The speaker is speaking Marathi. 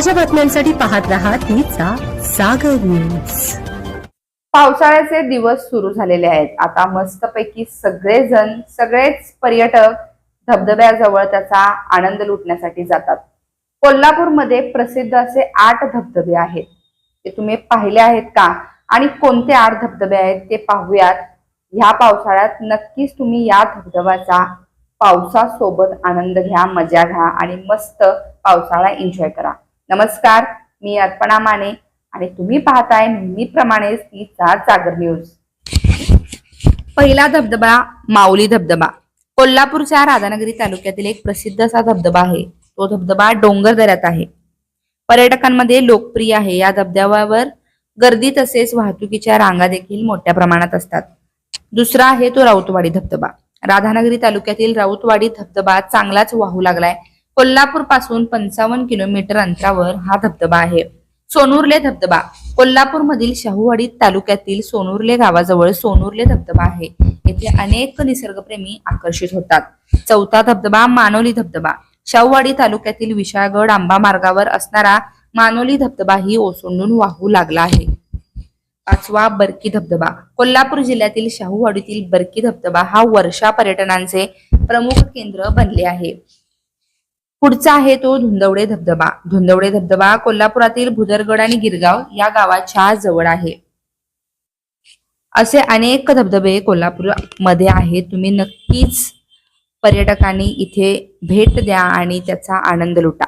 ताज्या बातम्यांसाठी पाहत राहा तिचा सागर न्यूज. पावसाळ्याचे दिवस सुरू झालेले आहेत. आता मस्तपैकी सगळेजण सगळेच पर्यटक धबधब्याजवळ त्याचा आनंद लुटण्यासाठी जातात. कोल्हापूरमध्ये प्रसिद्ध असे आठ धबधबे आहेत. ते तुम्ही पाहिले आहेत का? आणि कोणते आठ धबधबे आहेत ते पाहूयात. ह्या पावसाळ्यात नक्कीच तुम्ही या धबधब्याचा पावसासोबत आनंद घ्या मजा घ्या आणि मस्त पावसाळा एन्जॉय करा. नमस्कार मी अर्पणा माने आणि तुम्ही पाहताय नेहमीप्रमाणेच तिचा जागर न्यूज पहिला धबधबा माऊली धबधबा. कोल्हापूरच्या राधानगरी तालुक्यातील एक प्रसिद्ध असा धबधबा आहे. तो धबधबा डोंगर दऱ्यात आहे. पर्यटकांमध्ये लोकप्रिय आहे. या धबधब्यावर गर्दी तसेच वाहतुकीच्या रांगा देखील मोठ्या प्रमाणात असतात. दुसरा आहे तो राऊतवाडी धबधबा. राधानगरी तालुक्यातील राऊतवाडी धबधबा चांगलाच वाहू लागलाय. कोल्हापूरपासून पंचावन्न किलोमीटर अंतरावर हा धबधबा आहे. सोनुर्ले धबधबा. कोल्हापूर मधील शाहूवाडी तालुक्यातील सोनुर्ले गावाजवळ सोनुर्ले धबधबा आहे. येथे अनेक निसर्गप्रेमी आकर्षित होतात. चौथा धबधबा मानोली धबधबा. शाहूवाडी तालुक्यातील विशाळगड आंबा मार्गावर असणारा मानोली धबधबा ही ओसंडून वाहू लागला आहे. पाचवा बरकी धबधबा. कोल्हापूर जिल्ह्यातील शाहूवाडीतील बरकी धबधबा हा वर्षा पर्यटनांचे प्रमुख केंद्र बनले आहे. पुढचा आहे तो धुंदवडे धबधबा. धुंदवडे धबधबा कोल्हापुरातील भुदरगड आणि गिरगाव या गावाच्या जवळ आहे. असे अनेक धबधबे कोल्हापूरमध्ये आहेत. तुम्ही नक्कीच पर्यटकांनी इथे भेट द्या आणि त्याचा आनंद लुटा.